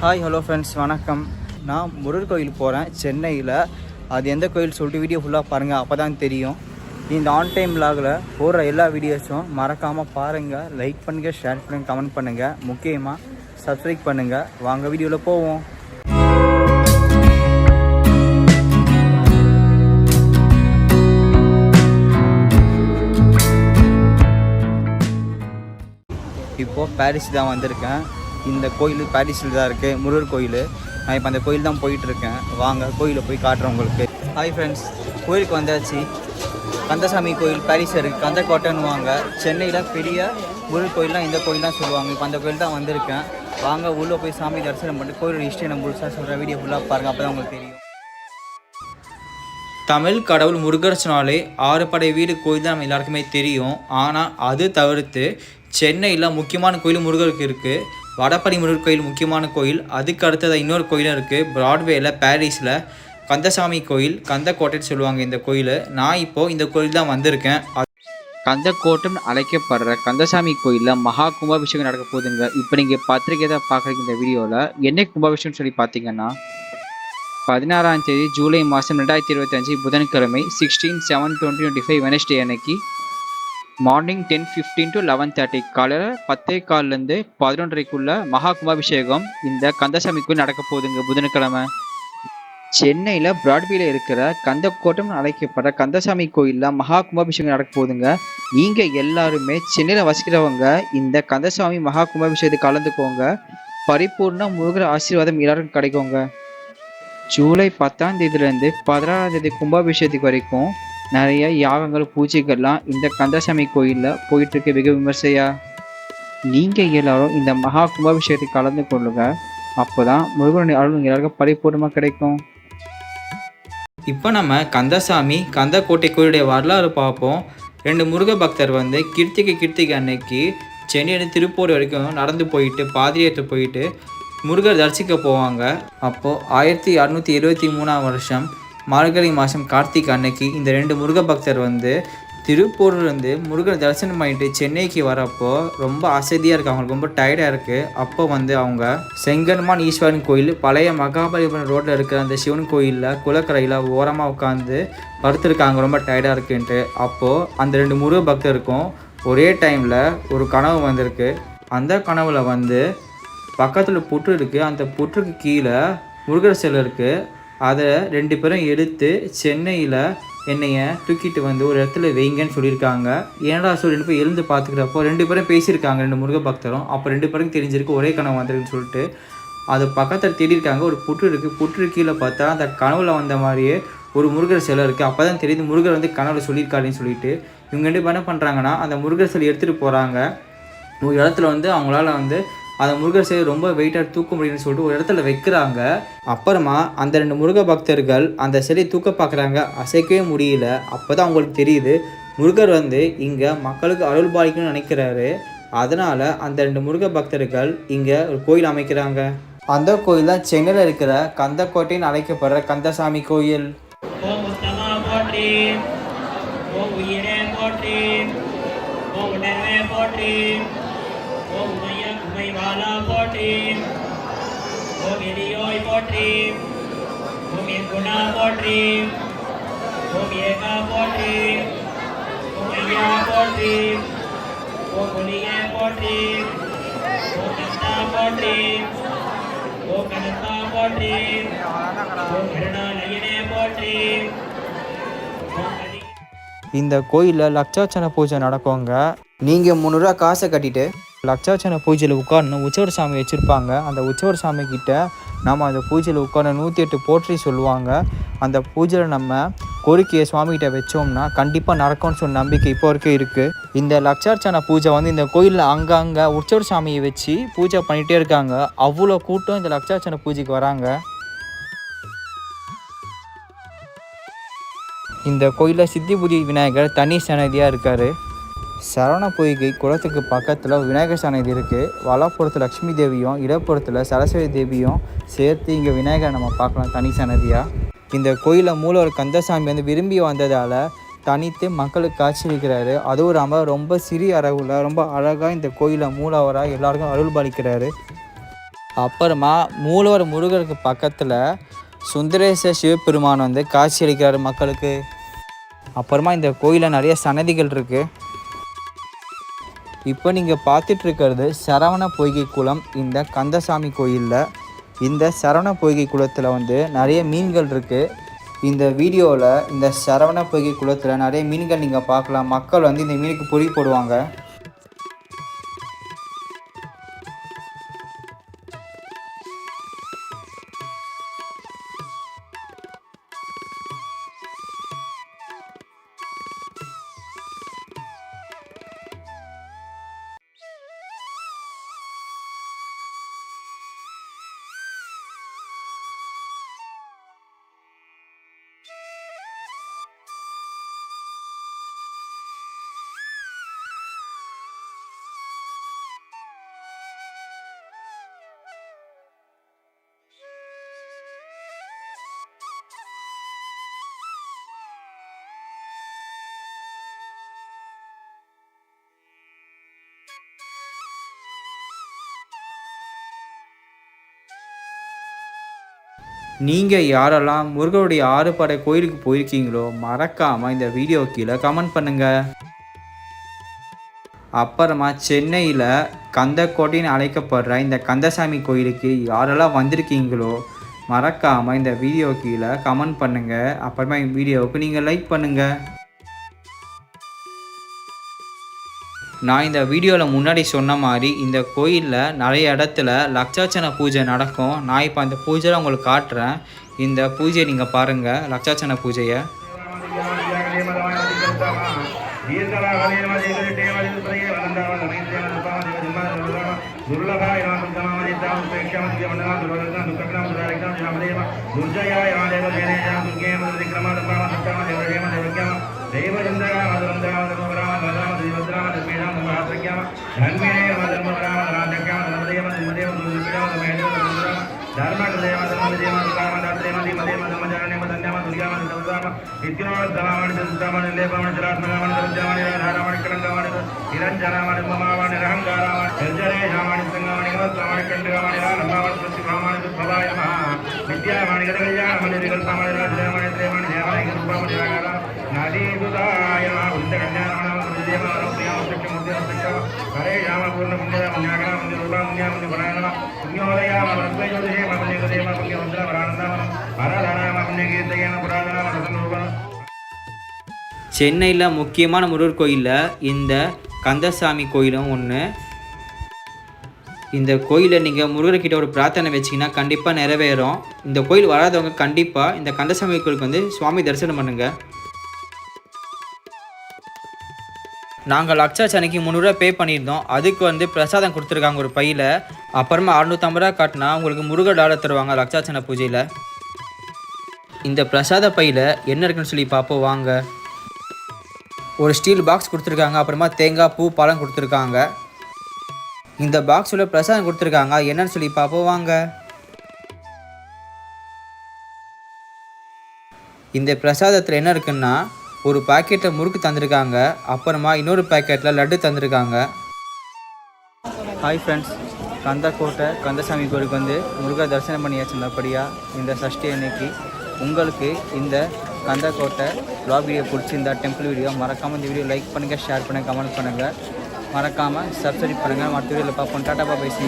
Hi hello friends வணக்கம். நான் முருகர் கோயில் போகிறேன் சென்னையில். அது எந்த கோயில் சொல்லிட்டு வீடியோ ஃபுல்லாக பாருங்கள் அப்போ தான் தெரியும். இந்த ஆன் டைம் லாகில் போடுற எல்லா வீடியோஸும் மறக்காமல் பாருங்கள் லைக் பண்ணுங்கள் ஷேர் பண்ணுங்கள் கமெண்ட் பண்ணுங்கள் முக்கியமாக சப்ஸ்கிரைப் பண்ணுங்கள் வாங்க வீடியோவில் போவோம். இப்போது பாரிஸ் தான் வந்திருக்கேன். இந்த கோயில் பாரிஸில் தான் இருக்குது முருகர் கோயில். நான் இப்போ அந்த கோயில் தான் போயிட்டுருக்கேன். வாங்க கோயிலில் போய் காட்டுறேன் உங்களுக்கு. ஹாய் ஃப்ரெண்ட்ஸ் கோயிலுக்கு வந்தாச்சு. கந்தசாமி கோயில் பாரிஸ் இருக்குது கந்தக்கோட்டைன்னு வாங்க சென்னையில் பெரிய முருகர் கோயிலாம் இந்த கோயில் தான் சொல்லுவாங்க. இப்போ அந்த கோயில் தான் வந்திருக்கேன். வாங்க உள்ளே போய் சாமி தரிசனம் பண்ணிட்டு கோயிலோட ஹிஸ்ட்ரி நான் முழுசாக சொல்கிறேன் வீடியோ ஃபுல்லாக பாருங்கள் அப்போ தான் உங்களுக்கு தெரியும். தமிழ் கடவுள் முருகர்ஸ்னாலே ஆறு படை வீடு கோயில் தான் நம்ம எல்லாருக்குமே தெரியும். ஆனால் அது தவிர்த்து சென்னையில் முக்கியமான கோயில் முருகருக்கு இருக்குது வடபடி முருகர் கோயில் முக்கியமான கோயில். அதுக்கு அடுத்ததாக இன்னொரு கோயிலும் இருக்குது பிராட்வேயில் பாரிஸில் கந்தசாமி கோயில் கந்தக்கோட்டைன்னு சொல்லுவாங்க இந்த கோயில். நான் இப்போது இந்த கோயில் தான் வந்திருக்கேன். கந்தக்கோட்டம் அழைக்கப்படுற கந்தசாமி கோயிலில் மகா கும்பாபிஷேகம் நடக்க போகுதுங்க. இப்போ நீங்கள் பத்திரிக்கை தான் பார்க்குறீங்க இந்த வீடியோவில் என்ன கும்பாபிஷேகம்னு சொல்லி பார்த்தீங்கன்னா பதினாறாம் தேதி ஜூலை மாதம் ரெண்டாயிரத்தி இருபத்தஞ்சி புதன்கிழமை sixteen seven twenty twenty five Wednesday அன்னைக்கு morning ten fifteen to eleven thirty காலையில் பத்தே கால்லேருந்து பதினொன்றரைக்குள்ள மகா கும்பாபிஷேகம் இந்த கந்தசாமி கோயில் நடக்க போகுதுங்க புதன்கிழமை. சென்னையில் பிராட்வேல இருக்கிற கந்தக்கோட்டம் அழைக்கப்படுற கந்தசாமி கோயிலில் மகா கும்பாபிஷேகம் நடக்க போகுதுங்க. நீங்கள் எல்லாருமே சென்னையில் வசிக்கிறவங்க இந்த கந்தசாமி மகா கும்பாபிஷேகத்துக்கு கலந்துக்கோங்க. பரிபூர்ண முருகர் ஆசீர்வாதம் எல்லாருக்கும் கிடைக்குங்க. ஜூலை பத்தாம் தேதியிலேருந்து பதினாறாம் தேதி கும்பாபிஷேகத்துக்கு வரைக்கும் நிறைய யாகங்கள் பூஜைகள்லாம் இந்த கந்தசாமி கோயிலில் போயிட்டுருக்கு. வெகு விமர்சையா? நீங்கள் எல்லாரும் இந்த மகா கும்பாபிஷேகத்தை கலந்து கொள்ளுங்க. அப்போதான் முருகனுடைய அருள் எல்லாருக்கும் பரிபூர்ணமாக கிடைக்கும். இப்போ நம்ம கந்தசாமி கந்தக்கோட்டை கோயிலுடைய வரலாறு பார்ப்போம். ரெண்டு முருக பக்தர் வந்து கிருத்திகை கிருத்திகை அன்னைக்கு சென்னையிலேருந்து திருப்பூர் வரைக்கும் நடந்து போயிட்டு பாதிரியத்தை போயிட்டு முருகர் தரிசிக்க போவாங்க. அப்போது ஆயிரத்தி அறநூற்றி இருபத்தி மூணாம் வருஷம் மார்கழி மாதம் கார்த்திகை அன்னைக்கு இந்த ரெண்டு முருக பக்தர் வந்து திருப்பூர்லேருந்து முருகர் தரிசனம் பண்ணிட்டு சென்னைக்கு வரப்போ ரொம்ப அசதியாக இருக்குது அவங்களுக்கு ரொம்ப டயர்டாக இருக்குது அப்போ வந்து அவங்க செங்கன்மான் ஈஸ்வரன் கோயில் பழைய மகாபலிபுரம் ரோட்டில் இருக்கிற அந்த சிவன் கோயிலில் குளக்கரையில் ஓரமாக உட்காந்து படுத்துருக்காங்க. ரொம்ப டயர்டாக இருக்குன்ட்டு. அப்போது அந்த ரெண்டு முருக பக்தருக்கும் ஒரே டைமில் ஒரு கனவு வந்திருக்கு. அந்த கனவில் வந்து பக்கத்தில் புற்று இருக்குது அந்த புற்றுக்கு கீழே முருகர் சிலை இருக்குது அதை ரெண்டு பேரும் எடுத்து சென்னையில் என்னைய தூக்கிட்டு வந்து ஒரு இடத்துல வைங்கன்னு சொல்லியிருக்காங்க. ஏன்டா சொல்லிட்டு போய் எழுந்து பார்த்துக்கிறப்போ ரெண்டு பேரும் பேசியிருக்காங்க ரெண்டு முருக பக்தரும். அப்போ ரெண்டு பேரும் தெரிஞ்சிருக்கு ஒரே கனவு வந்திருக்குன்னு சொல்லிட்டு. அது பக்கத்தில் தேடிருக்காங்க ஒரு புற்று இருக்குது புற்று கீழே பார்த்தா அந்த கனவுல வந்த மாதிரியே ஒரு முருகர் சிலை இருக்குது அப்போ தான் தெரியுது முருகர் வந்து கனவுல சொல்லியிருக்காருன்னு சொல்லிட்டு. இவங்க ரெண்டு பேரும் என்ன பண்ணுறாங்கன்னா அந்த முருகர் சிலை எடுத்துகிட்டு போகிறாங்க ஒரு இடத்துல வந்து அவங்களால வந்து அந்த முருகர் சிலை ரொம்ப வெயிட்டாக தூக்க முடியும்னு சொல்லிட்டு ஒரு இடத்துல வைக்கிறாங்க. அப்புறமா அந்த ரெண்டு முருக பக்தர்கள் அந்த சிலையை தூக்க பார்க்குறாங்க. அசைக்கவே முடியல. அப்போ தான் அவங்களுக்கு தெரியுது முருகர் வந்து இங்கே மக்களுக்கு அருள் பாலிக்கணும்னு நினைக்கிறாரு. அதனால் அந்த ரெண்டு முருக பக்தர்கள் இங்கே ஒரு கோயில் அமைக்கிறாங்க. அந்த கோயில் தான் சென்னையில் இருக்கிற கந்தக்கோட்டைன்னு அழைக்கப்படுற கந்தசாமி கோயில். போற்றி உண்மைவாலா உயிரே போற்றி. ஓம் எலியோய் போற்றி. ஓம் என் குணா போற்றி. ஓம் ஏகா போற்றி. ஓம் ஐயா போற்றி. ஓம் ஒளியே போற்றி. ஓம் கந்தா போற்றி. ஓம் கனத்தா போற்றி. ஓம் கருணாலயனே போற்றி இந்த கோயிலில் லட்சாச்சன பூஜை நடக்குங்க. நீங்கள் முந்நூறுரூவா காசை கட்டிட்டு லட்சாச்சன பூஜையில் உட்காரணும் உச்சவர் சாமி வச்சுருப்பாங்க. அந்த உச்சவர் சாமி கிட்ட நம்ம அந்த பூஜையில் உட்காரணும் நூற்றி எட்டு போற்றி சொல்லுவாங்க. அந்த பூஜையில் நம்ம கோரிக்கையை சுவாமிகிட்ட வச்சோம்னா கண்டிப்பாக நடக்கும்னு சொன்ன நம்பிக்கை இப்போ வரைக்கும் இருக்குது இந்த லட்சார்ச்சன பூஜை வந்து இந்த கோயிலில் அங்கங்கே உற்சவர் சாமியை வச்சு பூஜை பண்ணிகிட்டே இருக்காங்க. அவ்வளோ கூட்டம் இந்த லட்சார்ச்சன பூஜைக்கு வராங்க. இந்த கோயிலில் சித்திபுரி விநாயகர் தனி சன்னதியாக இருக்கார். சரவண பொய்கை குளத்துக்கு பக்கத்தில் விநாயகர் சன்னதி இருக்குது வலப்புறத்தில் லக்ஷ்மி தேவியும் இடப்புறத்தில் சரஸ்வதி தேவியும் சேர்த்து இங்கே விநாயகர் நம்ம பார்க்கலாம் தனி சன்னதியாக இந்த கோயிலில் மூலவர் கந்தசாமி வந்து விரும்பி வந்ததால் தனித்து மக்களுக்கு காட்சியளிக்கிறாரு. அதுவும் இல்லாமல் ரொம்ப சிறிய அளவில் ரொம்ப அழகாக இந்த கோயிலை மூலவராக எல்லாருக்கும் அருள் பாலிக்கிறாரு. அப்புறமா மூலவர் முருகருக்கு பக்கத்தில் சுந்தரேச சிவபெருமான் வந்து காட்சி அளிக்கிறார் மக்களுக்கு. அப்புறமா இந்த கோயிலில் நிறைய சன்னதிகள் இருக்குது இப்போ நீங்கள் பார்த்துட்டு இருக்கிறது சரவண பொய்கை குளம் இந்த கந்தசாமி கோயிலில். இந்த சரவண பொய்கை குளத்தில் வந்து நிறைய மீன்கள் இருக்குது இந்த வீடியோவில் இந்த சரவண பொய்கை குளத்தில் நிறைய மீன்கள் நீங்கள் பார்க்கலாம். மக்கள் வந்து இந்த மீனுக்கு பொறி போடுவாங்க. நீங்கள் யாரெல்லாம் முருகனுடைய ஆறுபடை கோயிலுக்கு போயிருக்கீங்களோ மறக்காமல் இந்த வீடியோ கீழே கமெண்ட் பண்ணுங்கள் அப்புறமா சென்னையில் கந்தக்கோட்டைன்னு அழைக்கப்படுற இந்த கந்தசாமி கோயிலுக்கு யாரெல்லாம் வந்திருக்கீங்களோ மறக்காமல் இந்த வீடியோ கீழே கமெண்ட் பண்ணுங்கள் அப்புறமா இந்த வீடியோவுக்கு நீங்கள் லைக் பண்ணுங்கள் நான் இந்த வீடியோவில் முன்னாடி சொன்ன மாதிரி இந்த கோயிலில் நிறைய இடத்துல லக்ஷாச்சன பூஜை நடக்கும். நான் இப்போ அந்த பூஜையை உங்களுக்கு காட்டுறேன். இந்த பூஜையை நீங்கள் பாருங்கள் லட்சாச்சன பூஜையை. నిరంజనమణి మమావాణి నిరహంకారామణి నిర్జనేశామణి సంగమణి కమత్వమణి కండగమణి రామణి సృష్టి బ్రహ్మాణి విద్యామణి గత కళ్యాణమణి వికల్పమణి రాజమణి ప్రేమణి దేవా சென்னையில் முக்கியமான முருகர் கோயிலில் இந்த கந்தசாமி கோயிலும் ஒன்று இந்த கோயிலை நீங்கள் முருகர்கிட்ட ஒரு பிரார்த்தனை வச்சிங்கன்னா கண்டிப்பாக நிறைவேறும் இந்த கோயில் வராதவங்க கண்டிப்பாக இந்த கந்தசாமி கோயிலுக்கு வந்து சுவாமி தரிசனம் பண்ணுங்கள் நாங்கள் லட்சாச்சனைக்கு முந்நூறுரூவா பே பண்ணியிருந்தோம். அதுக்கு வந்து பிரசாதம் கொடுத்துருக்காங்க ஒரு பையில். அப்புறமா அறநூற்றம்பது ரூபா காட்டினா உங்களுக்கு முருகர் டாலர் தருவாங்க லட்சாச்சனை பூஜையில். இந்த பிரசாத பையில் என்ன இருக்குன்னு சொல்லி பார்ப்போம் வாங்க. ஒரு ஸ்டீல் பாக்ஸ் கொடுத்துருக்காங்க அப்புறமா தேங்காய் பூ பழம் கொடுத்துருக்காங்க. இந்த பாக்ஸில் பிரசாதம் கொடுத்துருக்காங்க என்னன்னு சொல்லி பார்ப்போம் வாங்க. இந்த பிரசாதத்தில் என்ன இருக்குன்னா ஒரு பாக்கெட்டில் முறுக்கு தந்திருக்காங்க அப்புறமா இன்னொரு பாக்கெட்டில் லட்டு தந்திருக்காங்க. ஹாய் ஃப்ரெண்ட்ஸ் கந்தக்கோட்டை கந்தசாமி கோயிலுக்கு வந்து முருகா தரிசனம் பண்ணியாச்சு நல்லபடியாக இந்த சஷ்டி அன்னைக்கு உங்களுக்கு இந்த கந்தக்கோட்டை வ்ளாக் வீடியோ பிடிச்சிருந்தா டெம்பிள் வீடியோ மறக்காமல் இந்த வீடியோ லைக் பண்ணுங்கள் ஷேர் பண்ணுங்கள் கமெண்ட் பண்ணுங்கள் மறக்காமல் சப்ஸ்கிரைப் பண்ணுங்கள் மற்ற வீடியோவில் பார்ப்போம். Tata பாபை C